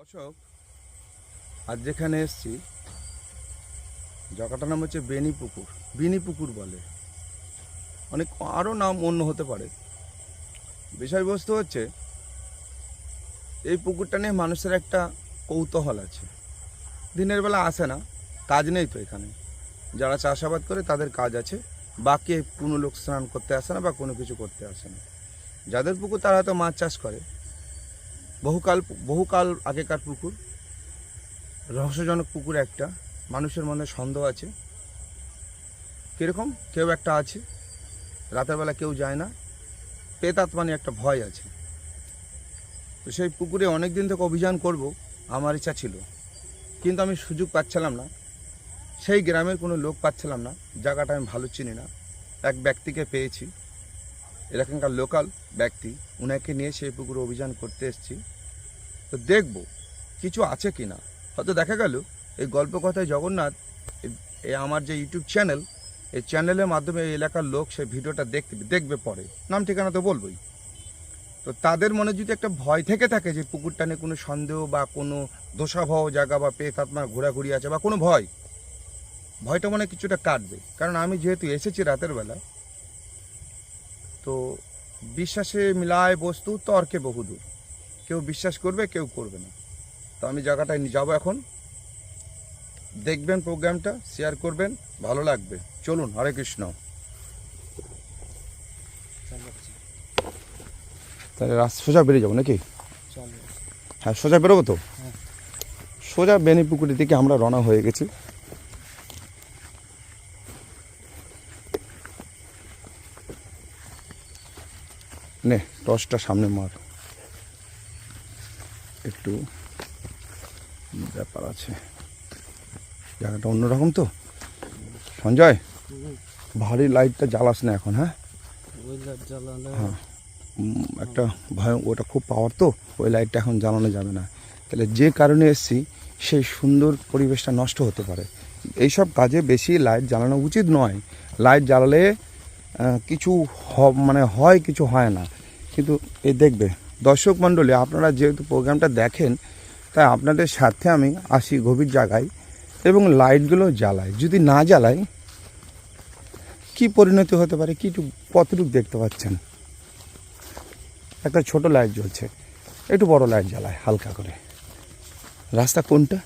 দর্শক, আজ যেখানে এসছি, জায়গাটার নাম হচ্ছে বেনি পুকুর বিনি পুকুর বলে। অনেক, আরও নাম অন্য হতে পারে। বিষয়বস্তু হচ্ছে, এই পুকুরটা নিয়ে মানুষের একটা কৌতূহল আছে। দিনের বেলা আসে না, কাজ নেই তো এখানে। যারা চাষাবাদ করে তাদের কাজ আছে, বাকি কোনো লোক স্নান করতে আসে না বা কোনো কিছু করতে আসে না। যাদের পুকুর তারা হয়তো মাছ চাষ করে বহুকাল বহুকাল আগেকার পুকুর। রহস্যজনক পুকুর একটা। মানুষের মনে সন্দেহ আছে। কীরকম? কেউ একটা আছে। রাতের বেলা কেউ যায় না। পেতাত মানে একটা ভয় আছে। তো সেই পুকুরে অনেক দিন থেকে অভিযান করব, আমার ইচ্ছা ছিল। কিন্তু আমি সুযোগ পাচ্ছিলাম না। সেই গ্রামের কোনো লোক পাচ্ছিলাম না। জায়গাটা আমি ভালো চিনি না। এক ব্যক্তিকে পেয়েছি। এলাকার লোকাল ব্যক্তি, উনাকে নিয়ে সেই পুকুরে অভিযান করতে এসেছি। তো দেখব কিছু আছে কি না হয়তো দেখা গেল, এই গল্প কথায় জগন্নাথ এ- এ আমার যে ইউটিউব চ্যানেল, এই চ্যানেলের মাধ্যমে এই এলাকার লোক সেই ভিডিওটা দেখবে দেখবে পরে। নাম ঠিকানা তো বলবোই। তো তাদের মনে যদি একটা ভয় থেকে থাকে যে পুকুরটা নিয়ে কোনো সন্দেহ বা কোনো দোষাভাব জায়গা বা পেট আত্মার ঘোরাঘুরি আছে বা কোনো ভয়, ভয়টা মনে কিছুটা কাটবে। কারণ আমি যেহেতু এসেছি রাতের বেলা তো বিশ্বাসে মিলায় বস্তু তর্কে বহুদূর। কেউ বিশ্বাস করবে কেউ করবে না। তো আমি জায়গাটায় যাব এখন। দেখবেন প্রোগ্রামটা শেয়ার করবেন ভালো লাগবে। চলুন হরে কৃষ্ণ। তাহলে সোজা বেরিয়ে যাব নাকি? হ্যাঁ সোজা বেরোবো তো? হ্যাঁ। সোজা বেনিপুকুরের দিকে আমরা রওনা হয়ে গেছি। নে টসটা সামনে মার। একটু ব্যাপার আছে। জায়গাটা অন্যরকম তো। সঞ্জয় ভারী লাইটটা জ্বালাস না এখন হ্যাঁ? হ্যাঁ। একটা ভয় ওটা খুব পাওয়ার তো ওই লাইটটা এখন জ্বালানো যাবে না। তাহলে যে কারণে এসছি সেই সুন্দর পরিবেশটা নষ্ট হতে পারে। এইসব কাজে বেশি লাইট জ্বালানো উচিত নয়। লাইট জ্বালালে কিছু হ- মানে হয় কিছু হয় না। কিন্তু এই দেখবে দর্শক মণ্ডলী আপনারা যেহেতু প্রোগ্রামটা দেখেন তাই আপনাদের সাথে আমি আসি গভীর জায়গায় এবং লাইটগুলো জ্বালাই। যদি না জ্বালাই কি পরিণতি হতে পারে? কি কতটুকু দেখতে পাচ্ছেন? একটা ছোট লাইট জ্বলছে। একটু বড় লাইট জ্বালায় হালকা করে। রাস্তা কোনটা?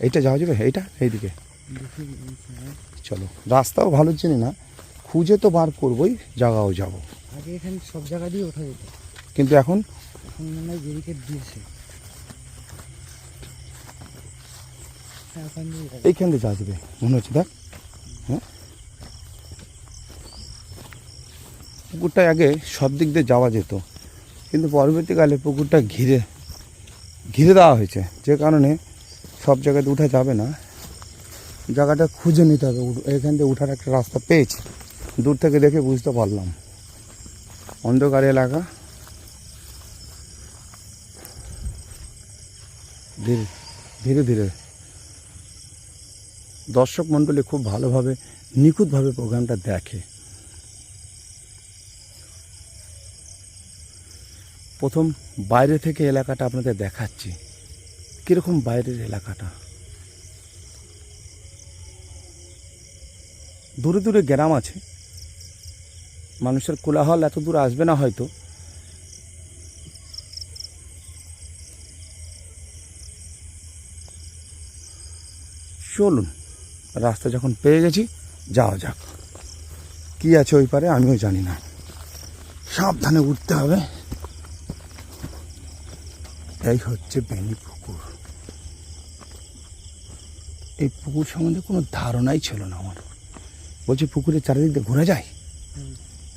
এইটা যাওয়া যাবে? এইটা? এইদিকে। চলো রাস্তাও ভালো চিনি না। খুঁজে তো বার করবোই জায়গাও যাব। আগে এখানে সব জায়গা দিয়ে ওঠা যেত। কিন্তু এখন এখন মনে হয় ব্যারিকেড দিয়েছে। এইখান দিয়ে যাবে মনে হচ্ছে দেখ। হ্যাঁ? পুকুরটা আগে সব দিক দিয়ে যাওয়া যেত কিন্তু পরবর্তীকালে পুকুরটা ঘিরে ঘিরে দেওয়া হয়েছে। যে কারণে সব জায়গাতে উঠা যাবে না। জায়গাটা খুঁজে নিতে হবে এখান থেকে উঠার একটা রাস্তা পেয়েছি। দূর থেকে দেখে বুঝতে পারলাম। অন্ধকার এলাকা। ধীরে ধীরে ধীরে। দর্শক মণ্ডলী খুব ভালোভাবে, নিখুঁতভাবে প্রোগ্রামটা দেখে। প্রথম বাইরে থেকে এলাকাটা আপনাদের দেখাচ্ছি। কীরকম বাইরের এলাকাটা? দূরে দূরে গ্রাম আছে। মানুষের কোলাহল এত দূর আসবে না হয়তো। চলুন, রাস্তা যখন পেয়ে গেছি, যাওয়া যাক। কি আছে ওই পারে আমিও জানি না। সাবধানে উঠতে হবে। এই হচ্ছে বেনি পুকুর। এই পুকুর সম্বন্ধে কোনো ধারণাই ছিল না আমার। বলছি পুকুরের চারিদিক দিয়ে ঘোরা যায়।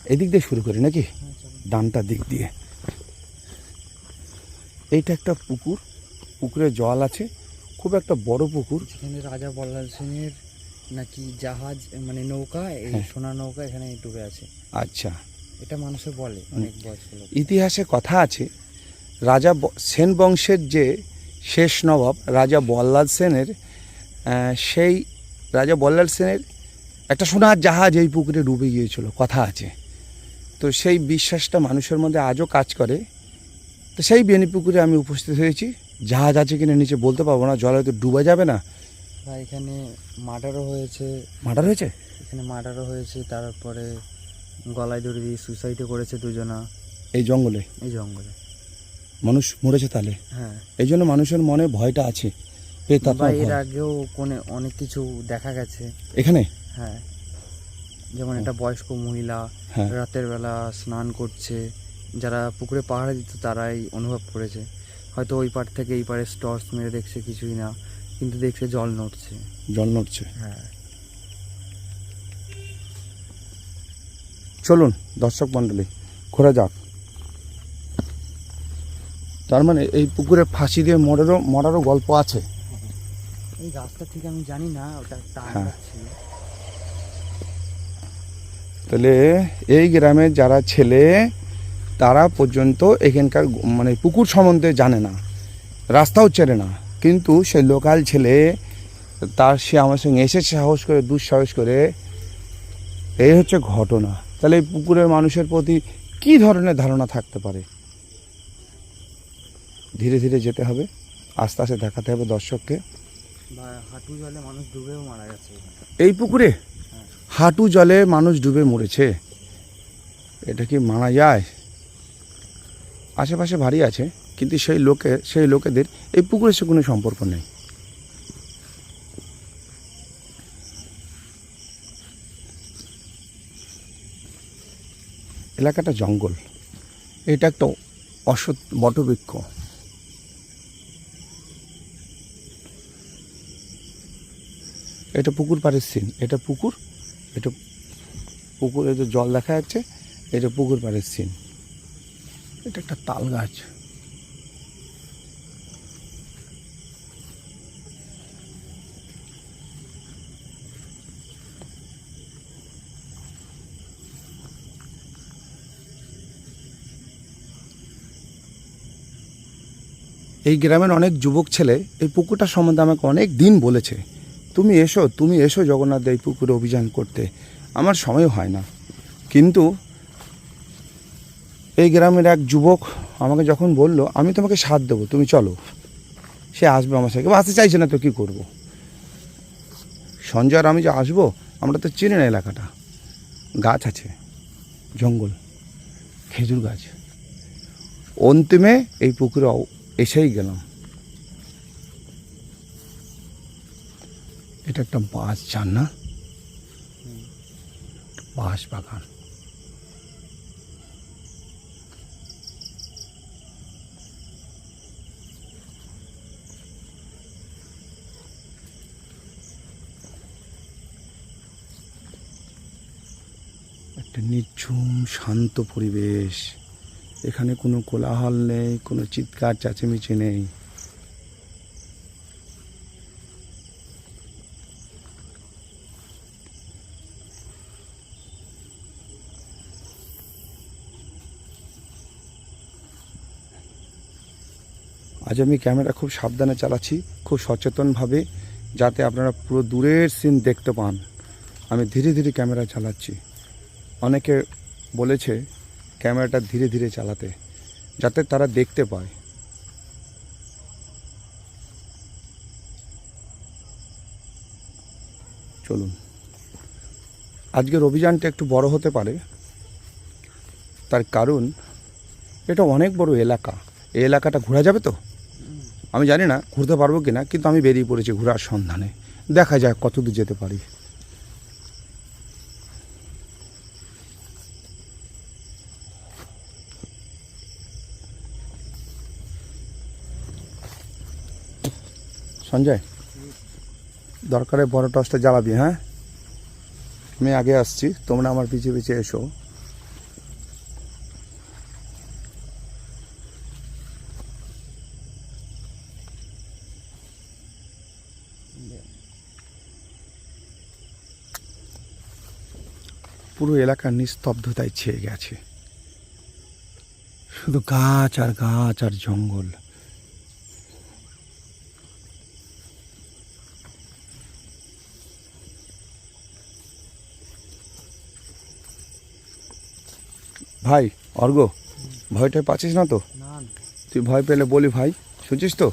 এদিক দিয়ে শুরু করি নাকি? হ্যাঁ, চলো। ডানটার দিক দিয়ে। এইটা একটা পুকুর পুকুরে জল আছে। খুব একটা বড় পুকুর। যেখানে রাজা বল্লাল সেনের নাকি জাহাজ মানে নৌকা এই হ্যাঁ। সোনা নৌকা এখানে ডুবে আছে। আচ্ছা। এটা মানুষে বলে অনেক বয়স্ক লোক ইতিহাসে কথা আছে রাজা সেন বংশের যে শেষ নবাব রাজা বল্লাল সেনের সেই রাজা বল্লাল সেনের একটা সোনার জাহাজ এই পুকুরে ডুবে গিয়েছিল কথা আছে। তো সেই বিশ্বাসটা মানুষের মধ্যে আজও কাজ করে। তো সেই বেনি পুকুরে আমি উপস্থিত হয়েছি। জাহাজ আছে কিনা নিচে বলতে পারব না জলে তো ডুবে যাবে না। এখানে মার্ডারও হয়েছে। মার্ডার হয়েছে? এখানে মার্ডারও হয়েছে তারপরে গলায় দড়ি দিয়ে সুসাইডও করেছে দুজনা। এই জঙ্গলে? এই জঙ্গলে। মানুষ মরেছে তাহলে? হ্যাঁ। এই জন্য মানুষের মনে ভয়টা আছে। এর আগেও কোনে অনেক কিছু দেখা গেছে। এখানে? হ্যাঁ। যেমন একটা বয়স্ক মহিলা হ্যাঁ। রাতের বেলা স্নান করছে যারা পুকুরে পাহাড়ে দিত তারাই অনুভব করেছে। হয়তো ওই পার থেকে এই পারে টর্চ মেরে দেখছে কিছুই না কিন্তু দেখছে জল নড়ছে। জল নড়ছে। হ্যাঁ। চলুন দর্শক মণ্ডলী ঘোরা যাক। তার মানে এই পুকুরে ফাঁসি দিয়ে মরারও মরারও গল্প আছে? এই গাছটা ঠিক আমি জানি না ওটা একটা হ্যাঁ। তাহলে এই গ্রামের যারা ছেলে তারা পর্যন্ত এখানকার মানে পুকুর সম্বন্ধে জানে না রাস্তাও চেনে না। কিন্তু সেই লোকাল ছেলে তার সে আমার সঙ্গে এসে সাহস করে দুঃসাহস করে এই হচ্ছে ঘটনা। তাহলে এই পুকুরের মানুষের প্রতি কি ধরনের ধারণা থাকতে পারে? ধীরে ধীরে যেতে হবে আস্তে আস্তে দেখাতে হবে দর্শককে। হাঁটু জলে মানুষ ডুবেও মারা গেছে। এই পুকুরে? হাঁটু জলে মানুষ ডুবে মরেছে। এটা কি মানা যায়? আশেপাশে ভারী আছে, কিন্তু সেই লোকে, সেই লোকেদের এই পুকুরের সে কোনো সম্পর্ক নেই। এলাকাটা জঙ্গল। এটা একটা অসৎ বটবৃক্ষ। এটা পুকুর পাড়ের সিন। এটা পুকুর এটা পুকুরে যে জল দেখা যাচ্ছে, এটা পুকুর পাড়ের সিন। এটা একটা তাল গাছ। এই গ্রামের অনেক যুবক ছেলে এই পুকুরটা সম্বন্ধে আমাকে অনেক দিন বলেছে। তুমি এসো তুমি এসো জগন্নাথ এই পুকুরে অভিযান করতে। আমার সময় হয় না। কিন্তু এই গ্রামের এক যুবক আমাকে যখন বলল, আমি তোমাকে সাথ দেবো, তুমি চলো। সে আসবে আমার সাথে। আসতে চাইছে না তো, কী করব? সঞ্জয় আর আমি যে আসব, আমরা তো চিনি না এলাকাটা। গাছ আছে, জঙ্গল, খেজুর গাছ। অন্তিমে এই পুকুরে এসেই গেলাম। এটা একটা বাঁশ চান না? বাঁশ বাগান। একটা নির্ঝুম শান্ত পরিবেশ। এখানে কোনো কোলাহল নেই, কোনো চিৎকার, চেঁচেমেচি নেই। আজ আমি ক্যামেরা খুব সাবধানে চালাচ্ছি, খুব সচেতনভাবে, যাতে আপনারা পুরো দূরের সিন দেখতে পান। আমি ধীরে ধীরে ক্যামেরা চালাচ্ছি। অনেকে বলেছে ক্যামেরাটা ধীরে ধীরে চালাতে, যাতে তারা দেখতে পায়। চলুন। আজকের অভিযানটা একটু বড় হতে পারে। তার কারণ, এটা অনেক বড় এলাকা। এই এলাকাটা ঘোরা যাবে তো? আমি জানি না ঘুরতে পারব কি না কিন্তু আমি বেরিয়ে পড়েছি ঘোরার সন্ধানে। দেখা যাক কত দূর যেতে পারি। সঞ্জয়, দরকারে বড় টসটা জ্বালাবি হ্যাঁ? আমি আগে আসছি, তোমরা আমার পিছিয়ে পিছিয়ে এসো। পুরো এলাকা নিস্তব্ধতায় ছেয়ে গেছে। শুধু গাছ আর গাছ আর জঙ্গল। ভাই অর্ঘ ভয়টা পাচ্ছিস না তো? তুই ভয় পেলে বলি ভাই শুনছিস তো?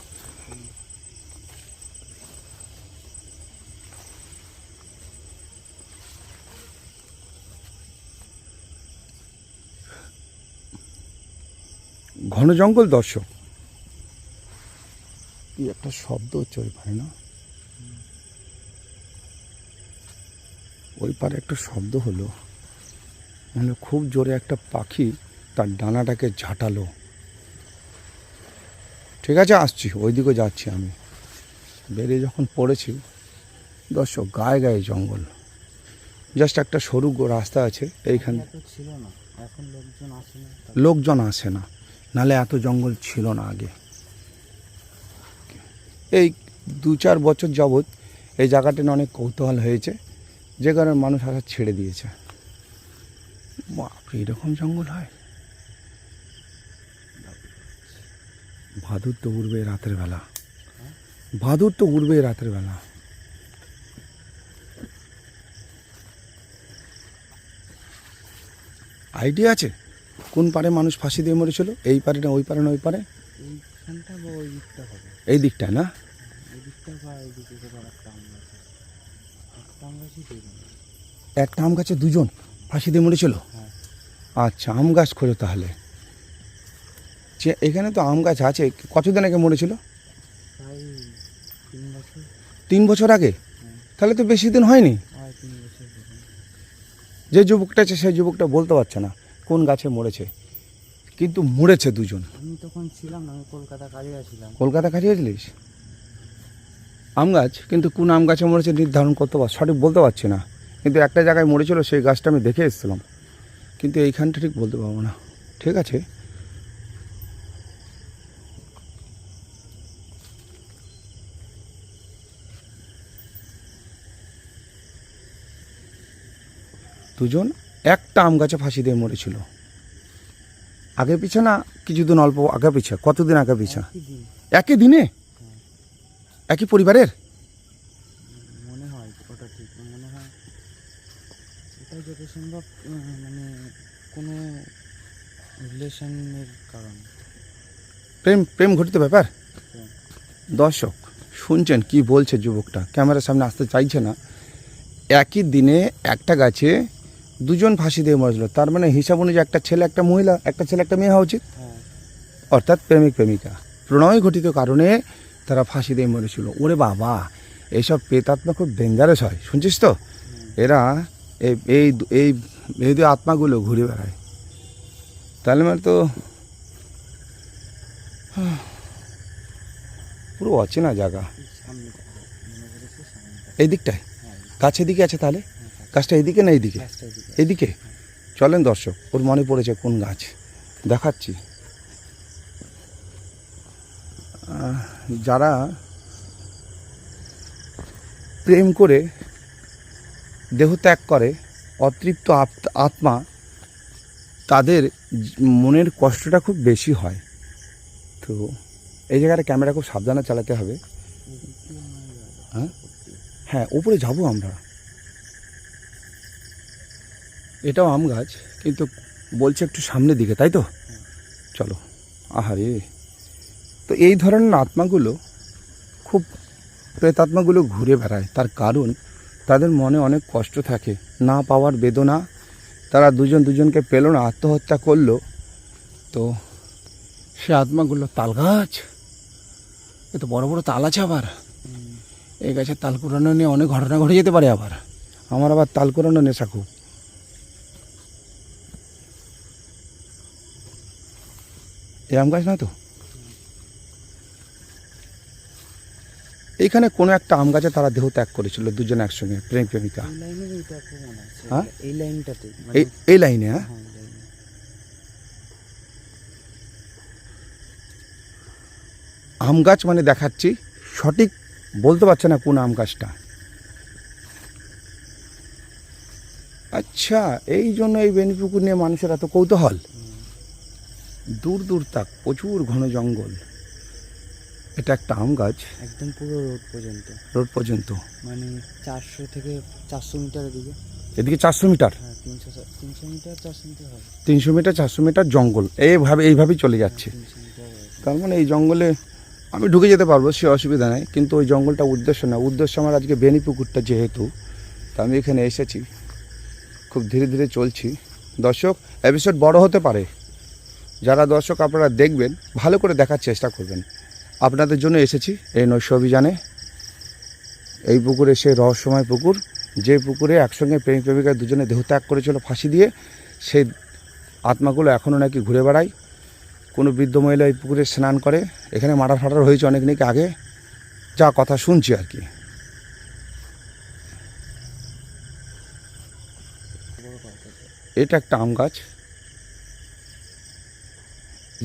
ঘন জঙ্গল দর্শক। কি একটা শব্দ হচ্ছে ওই পারে না? ওই পারে একটা শব্দ হলো মানে খুব জোরে একটা পাখি তার ডানাটাকে ঝাঁটালো। ঠিক আছে আসছি ওইদিকে যাচ্ছি আমি। বেরিয়ে যখন পড়েছি দর্শক গায়ে গায়ে জঙ্গল। জাস্ট একটা সরু রাস্তা আছে এইখানে লোকজন আসে না। নালে এত জঙ্গল ছিল না আগে। এই দু চার বছর যাবৎ এই জায়গাটা অনেক কৌতূহল হয়েছে যে কারণে মানুষ আসা ছেড়ে দিয়েছে। বাপরে এরকম জঙ্গল হয়? ভাদুর তো উড়বে রাতের বেলা। ভাদুর তো উড়বে রাতের বেলা। আইডিয়া আছে? কোন পারে মানুষ ফাঁসি দিয়ে মরেছিল? এই পারে না ওই পারে না ওই পারে? দিকটা এই না? দিকটা তো একটা আম গাছ। দুজন। ফাঁসি দিয়ে মরেছিল? হ্যাঁ। আচ্ছা আম গাছ খোঁজো তাহলে। যে এখানে তো আম গাছ আছে কতদিন আগে মরেছিল? তিন বছর। আগে? তাহলে তো বেশি দিন হয়নি। হয় যে যুবকটা আছে সেই যুবকটা বলতে পারছে না। কোন গাছে মরেছে? কিন্তু মরেছে দুজন। আমি তখন ছিলাম না আমি কলকাতা কাজে কলকাতা কাটিয়েছিলিস আম গাছ? কিন্তু কোন আম গাছে মরেছে নির্ধারণ করতে পার সঠিক বলতে পারছি না। কিন্তু একটা জায়গায় মরেছিল সেই গাছটা আমি দেখে এসেছিলাম। কিন্তু এইখানটা ঠিক বলতে পারব না। ঠিক আছে। দুজন? একটা আম গাছে ফাঁসি দিয়ে মরেছিল। আগে পিছে না কিছুদিন অল্প আগে পিছে কতদিন আগে পিছা? একই দিনে। একই পরিবারের? মনে হয় ওটা ঠিক মনে হয় এটা যত সম্ভব মানে কোনো রিলেশনের কারণ। প্রেম প্রেম ঘটিত ব্যাপার? দর্শক শুনছেন কি বলছে যুবকটা? ক্যামেরার সামনে আসতে চাইছে না। একই দিনে একটা গাছে দুজন ফাঁসি দিয়ে মরেছিল। তার মানে হিসাব অনুযায়ী একটা ছেলে একটা মহিলা একটা ছেলে একটা মেয়ে হওয়া উচিত। অর্থাৎ প্রেমিক প্রেমিকা। প্রণয় ঘটিত কারণে তারা ফাঁসি দিয়ে মরেছিল। ওরে বাবা এইসব প্রেতাত্মা খুব ডেঞ্জারাস হয় শুনছিস তো? এরা এই এই এই আত্মাগুলো ঘুরে বেড়ায়। তাহলে মানে তো পুরো অচেনা জায়গা। এই দিকটায়? হ্যাঁ। গাছ এদিকে আছে তাহলে? গাছটা এদিকে না এদিকে। এদিকে চলেন দর্শক, ওর মনে পড়েছে কোন গাছ দেখাচ্ছি যারা প্রেম করে দেহত্যাগ করে, অতৃপ্ত আত্মা, তাদের মনের কষ্টটা খুব বেশি হয় তো এই জায়গাটা ক্যামেরা খুব সাবধানে চালাতে হবে। হ্যাঁ? হ্যাঁ উপরে যাব আমরা এটাও আম গাছ, কিন্তু বলছে একটু সামনের দিকে, তাই তো? চলো, আহারে। তো এই ধরনের আত্মাগুলো খুব প্রেতাত্মাগুলো ঘুরে বেড়ায়। তার কারণ, তাদের মনে অনেক কষ্ট থাকে। না পাওয়ার বেদনা, তারা দুজন দুজনকে পেল না, আত্মহত্যা করল। তো সে আত্মাগুলো তাল গাছ, এ তো বড় বড় তাল আছে আবার। এই গাছের তাল কুড়ানো নিয়ে অনেক ঘটনা ঘটে যেতে পারে আবার। আমার আবার তাল কুড়ানো নেশা খুব। এই আম গাছ না তো? এইখানে কোনো একটা আম গাছে তারা দেহ ত্যাগ করেছিল দুজন একসঙ্গে প্রেম প্রেমিকা। এই আছে। হ্যাঁ? এই লাইনটাতে মানে এই লাইনে হ্যাঁ? হ্যাঁ, লাইনে। আম গাছ মানে দেখাচ্ছি সঠিক বলতে পারছে না কোন আম গাছটা। আচ্ছা এই জন্য এই বেনিপুকুর নিয়ে মানুষের এত কৌতূহল। দূর দূর তাক প্রচুর ঘন জঙ্গল। এটা একটা আম গাছ। একদম পুরো রোড পর্যন্ত। রোড পর্যন্ত। মানে চারশো থেকে চারশো মিটার দিকে এদিকে চারশো মিটার? হ্যাঁ তিনশো মিটার চারশো মিটার হবে তিনশো মিটার চারশো মিটার জঙ্গল। এইভাবে এইভাবেই চলে যাচ্ছে। তিনশো তার মানে এই জঙ্গলে আমি ঢুকে যেতে পারব সে অসুবিধা নেই। কিন্তু ওই জঙ্গলটা উদ্দেশ্য না। উদ্দেশ্য আমার আজকে বেনিপুকুরটা যেহেতু তা আমি এখানে এসেছি। খুব ধীরে ধীরে চলছি। দর্শক এপিসোড বড় হতে পারে। যারা দর্শক আপনারা দেখবেন, ভালো করে দেখার চেষ্টা করবেন। আপনাদের জন্য এসেছি এই নৈশ অভিযানে। এই পুকুরে সে রহস্যময় পুকুর, যে পুকুরে একসঙ্গে প্রেমিক প্রেমিকা দুজনে দেহত্যাগ করেছিল ফাঁসি দিয়ে, সেই আত্মাগুলো এখনও নাকি ঘুরে বেড়ায়। কোনো বৃদ্ধ মহিলা এই পুকুরে স্নান করে। এখানে মার্ডার ফাটার হয়েছে অনেক নাকি আগে। যা কথা শুনছি আর কি। এটা একটা আম গাছ।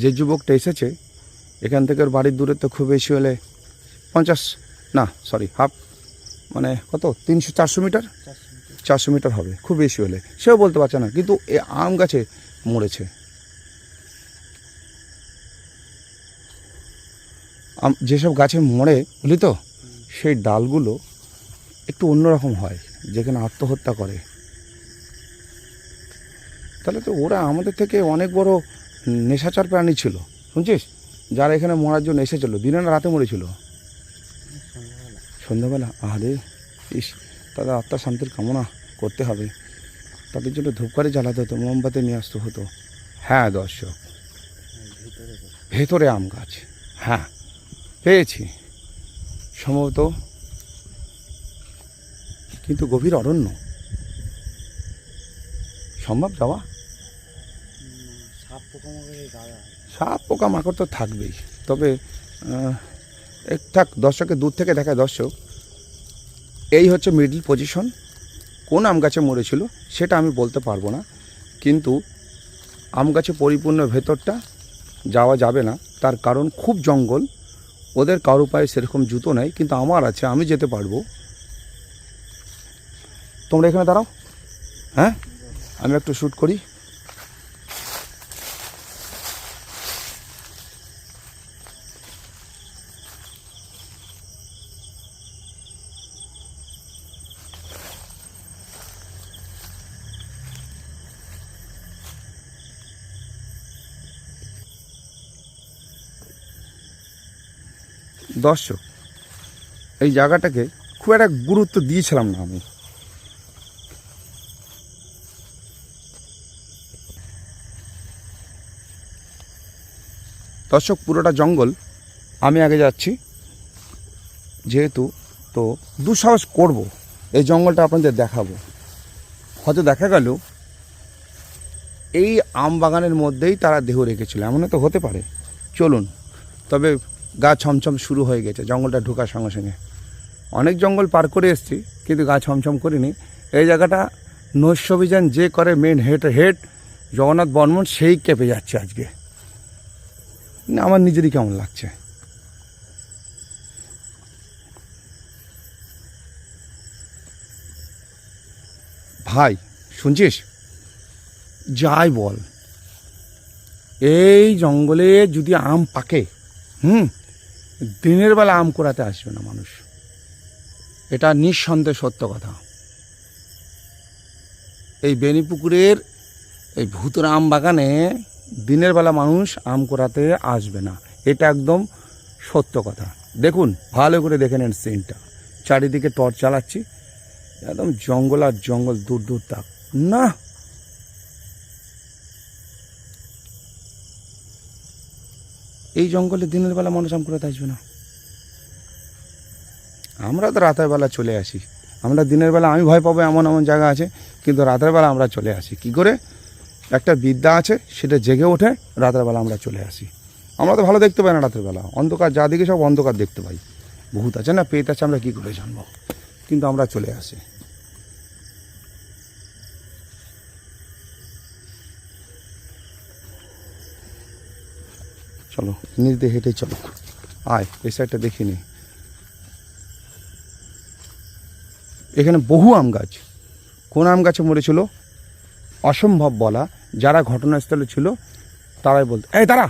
যে যুবকটা এসেছে, এখান থেকে ওর বাড়ির দূরত্ব খুব বেশি হলে পঞ্চাশ, না সরি হাফ মানে কত? তিনশো, চারশো মিটার? চারশো মিটার হবে, খুব বেশি হলে। সেও বলতে পারছে না, কিন্তু এ আম গাছে মরেছে। যেসব গাছে মরে, বুঝলি তো, সেই ডালগুলো একটু অন্যরকম হয়, যেখানে আত্মহত্যা করে। তাহলে তো ওরা আমাদের থেকে অনেক বড় নেশাচার প্রাণী ছিল, শুনছিস? যারা এখানে মরার জন্য এসেছিল, দিনে না রাতে মরেছিল? সন্ধ্যাবেলা আরে ইস, তাদের আত্মা শান্তির কামনা করতে হবে। তাদের জন্য ধূপকারি জ্বালাতে হতো, মোমবাতি নিয়ে আসতে হতো। হ্যাঁ দর্শক। ভেতরে আম গাছ। হ্যাঁ পেয়েছি। সম্ভবত কিন্তু গভীর অরণ্য। সম্ভব যাওয়া? সাপ পোকামাকড়ের গায়ে সাপ পোকা মাকড় তো থাকবেই। তবে থাক দর্শকের দূর থেকে দেখায় দর্শক, এই হচ্ছে মিডল পজিশন কোন আম গাছে মরেছিল সেটা আমি বলতে পারব না, কিন্তু আম গাছে পরিপূর্ণ ভেতরটা যাওয়া যাবে না। তার কারণ খুব জঙ্গল, ওদের কারও পায়ে সেরকম জুতো নেই, কিন্তু আমার আছে, আমি যেতে পারব। তোমরা এখানে দাঁড়াও। হ্যাঁ? আমি একটু শ্যুট করি। দর্শক, এই জায়গাটাকে খুব একটা গুরুত্ব দিয়েছিলাম না আমি। দর্শক, পুরোটা জঙ্গল আমি আগে যাচ্ছি। যেহেতু তো দুঃসাহস করব, এই জঙ্গলটা আপনাদের দেখাবো। হয়তো দেখা গেল, এই আম বাগানের মধ্যেই তারা দেহ রেখেছিল এমনও তো হতে পারে। চলুন, তবে গা ছমছম শুরু হয়ে গেছে, জঙ্গলটা ঢোকার সঙ্গে সঙ্গে। অনেক জঙ্গল পার করে এসেছি, কিন্তু গা ছমছম করিনি। এই জায়গাটা নৈশভিযান যে করে main head head Jagannath Barman, সেই কেঁপে যাচ্ছে আজকে। আমার নিজেরই কেমন লাগছে। ভাই, শুনছিস? যাই বল। এই জঙ্গলে যদি আম পাকে, হুম? দিনের বেলা আম কোড়াতে আসবে না মানুষ। এটা নিঃসন্দেহ সত্য কথা। এই বেনিপুকুরের এই ভূতর আম বাগানে দিনের বেলা মানুষ আম কোড়াতে আসবে না। এটা একদম সত্য কথা। দেখুন, ভালো করে দেখে নেন সিনটা চারিদিকে টর্চ চালাচ্ছি। একদম জঙ্গল আর জঙ্গল দূর দূর তাক। না! এই জঙ্গলে দিনের বেলা মানুষ আম কোড়াতে আসবে না। আমরা তো রাতের বেলা চলে আসি। আমরা দিনের বেলা, আমি ভয় পাবো এমন এমন জায়গা আছে, কিন্তু রাতের বেলা আমরা চলে আসি। কি করে? একটা বিদ্যা আছে, সেটা জেগে ওঠে, রাতের বেলা আমরা চলে আসি। আমরা তো ভালো দেখতে পাই না রাতের বেলা। অন্ধকার যা দিকে সব অন্ধকার দেখতে পাই। ভূত আছে না পেত আছে, আমরা কী করে জানব? কিন্তু আমরা চলে আসি। চলো নিজ দিয়ে হেঁটে চলো। আয়, এই সাইডটা দেখিনি এখানে বহু আম গাছ। কোন আম গাছে মরেছিল? অসম্ভব বলা। যারা ঘটনাস্থলে ছিল, তারাই বলতো। এই, দাঁড়া!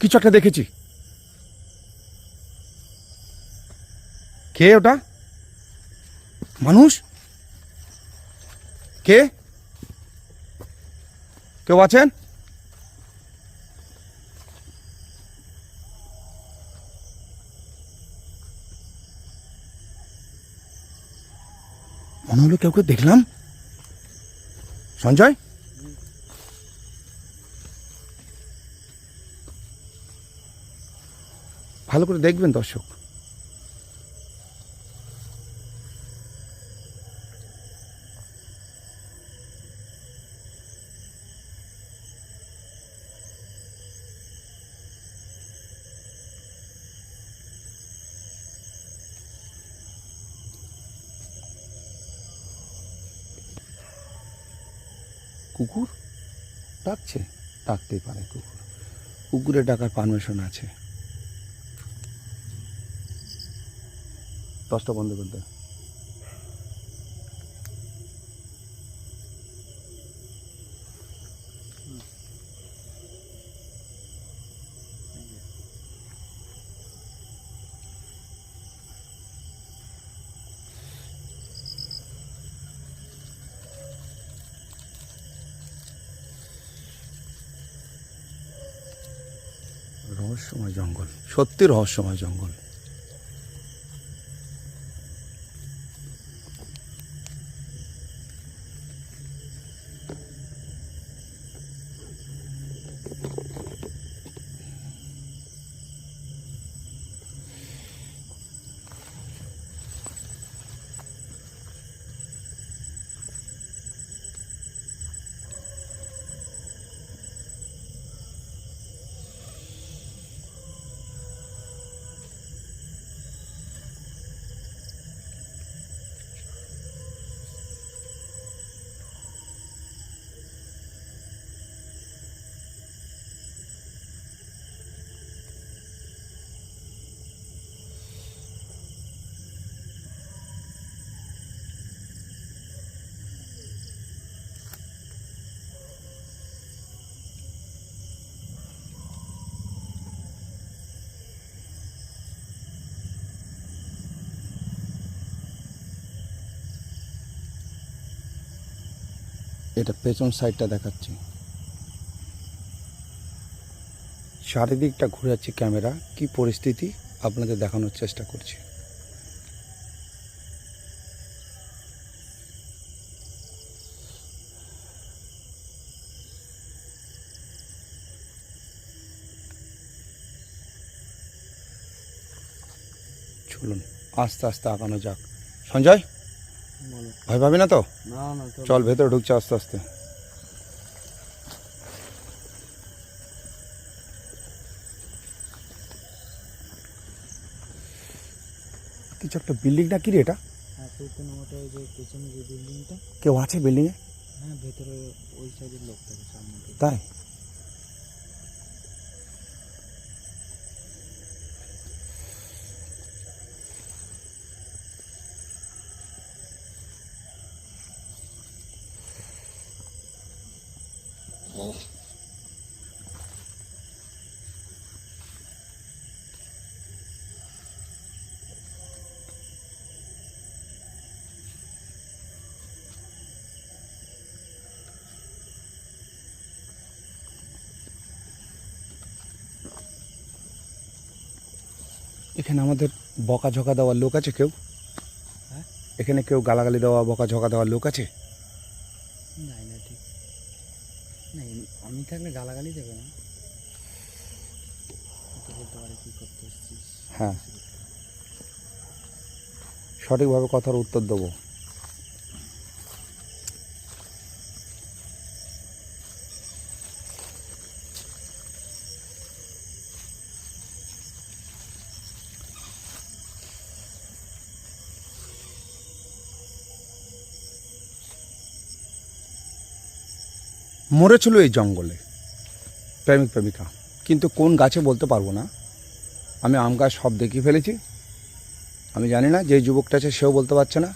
কিছু একটা দেখেছি। কে ওটা? মানুষ? কে? কেউ আছেন? মনে হলো কাউকে দেখলাম। সঞ্জয়? ভালো করে দেখবেন দর্শক। কুকুর? ডাকছে? ডাকতেই পারে কুকুর। কুকুরের ডাকার পারমিশন আছে। দশটা বন্ধ করে সত্যি রহস্যময় জঙ্গল। এটা পেছন সাইডটা দেখাচ্ছি। চারিদিকটা ঘুরাচ্ছি ক্যামেরা। কি পরিস্থিতি? আপনাদের দেখানোর চেষ্টা করছি। চলুন, আস্তে আস্তে আগানো যাক। সঞ্জয়? ভয় পাবি না তো? না না চল। ভেতরে ঢুকছে আস্তে আস্তে। কিছু একটা বিল্ডিং না কি রে এটা? হ্যাঁ যে পেছনে যে বিল্ডিংটা কেউ আছে বিল্ডিংয়ে হ্যাঁ ভেতরে ওই সাইডের লোক থাকে সামনে। তাই? এখানে আমাদের বকা ঝকা দেওয়ার লোক আছে কেউ? হ্যাঁ? এখানে কেউ গালাগালি দেওয়া বকা ঝকা দেওয়ার লোক আছে? নাই না ঠিক। না আমি থাকলে গালাগালি দেবে না। কি করতে হ্যাঁ। সঠিকভাবে কথার উত্তর দেবো। মরেছিল এই জঙ্গলে। প্রেমিক প্রেমিকা। কিন্তু কোন গাছে বলতে পারব না। আমি আম গাছ সব দেখিয়ে ফেলেছি। আমি জানি না যে যুবকটা আছে, সেও বলতে পারছে না।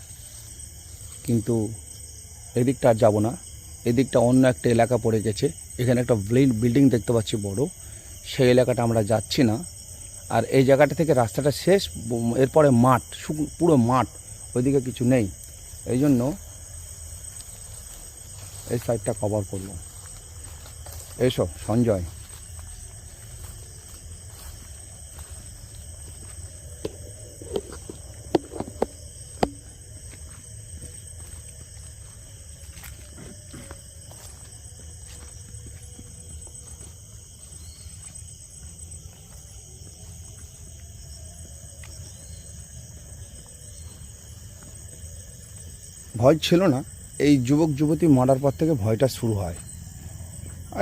কিন্তু এদিকটা আর যাব না। এদিকটা অন্য একটা এলাকা পড়ে গেছে। এখানে একটা বিল্ডিং দেখতে পাচ্ছি বড়। সেই এলাকাটা আমরা যাচ্ছি না। আর এই জায়গাটা থেকে রাস্তাটা শেষ এরপরে মাঠ পুরো মাঠ। ওইদিকে কিছু নেই। এই জন্য এই সাইডটা কভার করব। এসো সঞ্জয়। ভয় ছিল না এই যুবক যুবতী মারার পর থেকে ভয়টা শুরু হয়।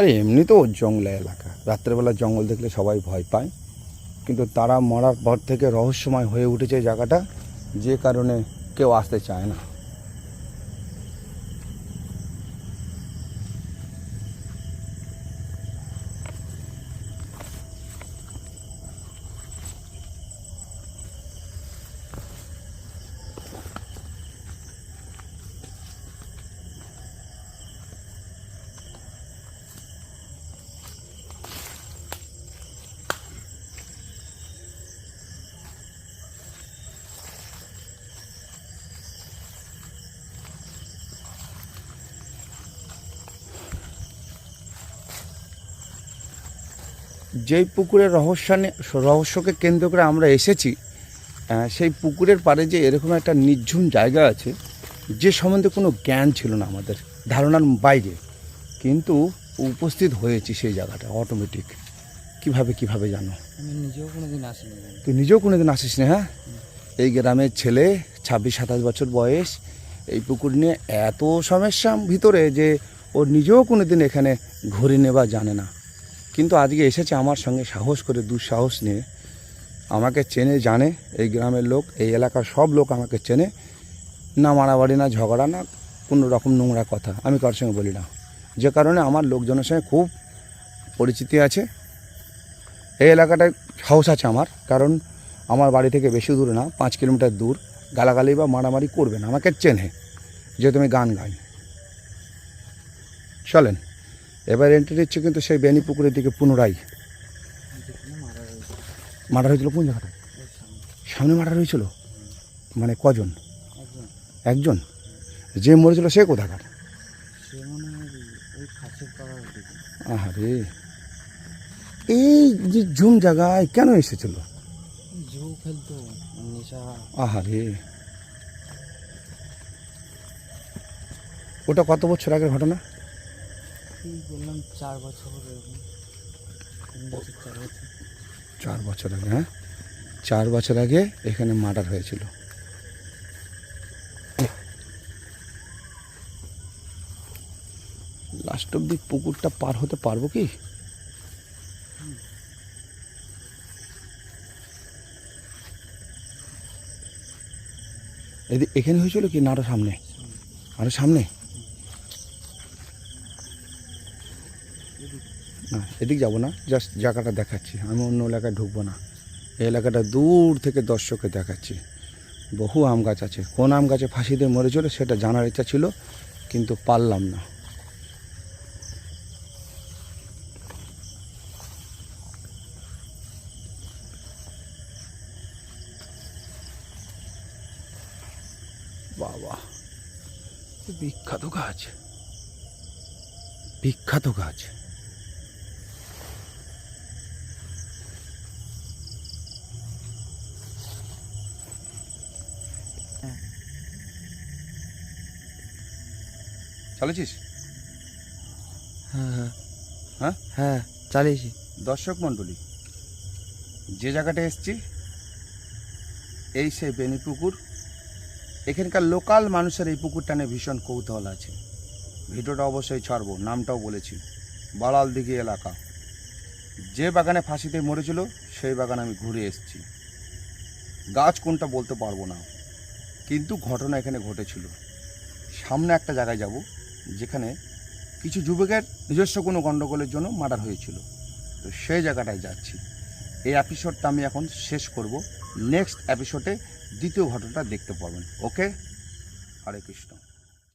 আরে এমনি তো জঙ্গলে এলাকা। রাত্রেবেলা জঙ্গল দেখলে সবাই ভয় পায়। কিন্তু তারা মরার পর থেকে রহস্যময় হয়ে উঠেছে জায়গাটা। যে কারণে কেউ আসতে চায় না। যেই পুকুরের রহস্য নে- রহস্যকে কেন্দ্র করে আমরা এসেছি সেই পুকুরের পাড়ে যে এরকম একটা নির্ঝুম জায়গা আছে যে সম্বন্ধে কোনো জ্ঞান ছিল না আমাদের ধারণার বাইরে। কিন্তু উপস্থিত হয়েছি সেই জায়গাটা অটোমেটিক কীভাবে কীভাবে জানো? আমি নিজেও কোনোদিন আসিনি। তুই নিজেও কোনোদিন আসিস না হ্যাঁ এই গ্রামের ছেলে ছাব্বিশ সাতাশ বছর বয়স এই পুকুর নিয়ে এত সমস্যা ভিতরে যে ও নিজেও কোনোদিন এখানে ঘুরে নেবা জানে না। কিন্তু আজকে এসেছে আমার সঙ্গে সাহস করে, দুঃসাহস নিয়ে। আমাকে চেনে, জানে, এই গ্রামের লোক, এই এলাকার সব লোক আমাকে চেনে। না মারামারি, না ঝগড়া, না কোনো রকম নোংরা কথা, আমি কারোর সঙ্গে বলি না। যে কারণে আমার লোকজনের সঙ্গে খুব পরিচিতি আছে। এই এলাকাটায় সাহস আছে আমার, কারণ আমার বাড়ি থেকে বেশি দূরে না, পাঁচ কিলোমিটার দূর। গালাগালি বা মারামারি করবে না, আমাকে চেনে যেহেতু আমি গান গাই চলেন। এবার এন্ট্রি দিচ্ছে কিন্তু সেই বেনি পুকুরের দিকে পুনরায়। যেখানে মারা রয়েছে মারা হয়েছিল কোন জায়গাটায়? ওর সামনে মার্ডার মারা হয়েছিল? মানে কজন? একজন? যে মরেছিল সে কোথাকার? আহারে, এই যে জুম জায়গায় কেন এসেছিল? আহারে। ওটা কত বছর আগের ঘটনা? বললাম চার বছর চার বছর। আগে হ্যাঁ? চার বছর আগে এখানে মার্ডার হয়েছিল। লাস্ট অব্দি পুকুরটা পার হতে পারব কি? এখানে হয়েছিল কি? না, আরও সামনে। আরও সামনে না এদিক যাব না জাস্ট জায়গাটা দেখাচ্ছি। আমি অন্য এলাকায় ঢুকবো না। এই এলাকাটা দূর থেকে দর্শককে দেখাচ্ছি। বহু আম গাছ আছে। কোন আম গাছে ফাঁসি দিয়ে মরেছিল সেটা জানার ইচ্ছা ছিল, কিন্তু পারলাম না। বাবা, বিখ্যাত গাছ। বিখ্যাত গাছ। চালিয়েছিস হ্যাঁ হ্যাঁ। হ্যাঁ? হ্যাঁ চালিয়েছি। দর্শক মণ্ডলী যে জায়গাটা এসছি এই সেই বেনি পুকুর। এখানকার লোকাল মানুষের এই পুকুরটা নিয়ে ভীষণ কৌতূহল আছে। ভিডিওটা অবশ্যই ছাড়বো নামটাও বলেছি। বালাল দিঘি এলাকা। যে বাগানে ফাঁসিতে মরেছিল সেই বাগানে আমি ঘুরে এসেছি। গাছ কোনটা বলতে পারব না। কিন্তু ঘটনা এখানে ঘটেছিল। সামনে একটা জায়গায় যাব। যেখানে কিছু যুবকের নিজস্ব কোনো গণ্ডগোলের জন্য মার্ডার হয়েছিল। তো সেই জায়গাটায় যাচ্ছি। এই এপিসোডটা আমি এখন শেষ করব। নেক্সট এপিসোডে দ্বিতীয় ঘটনাটা দেখতে পাবেন। ওকে হরে কৃষ্ণ।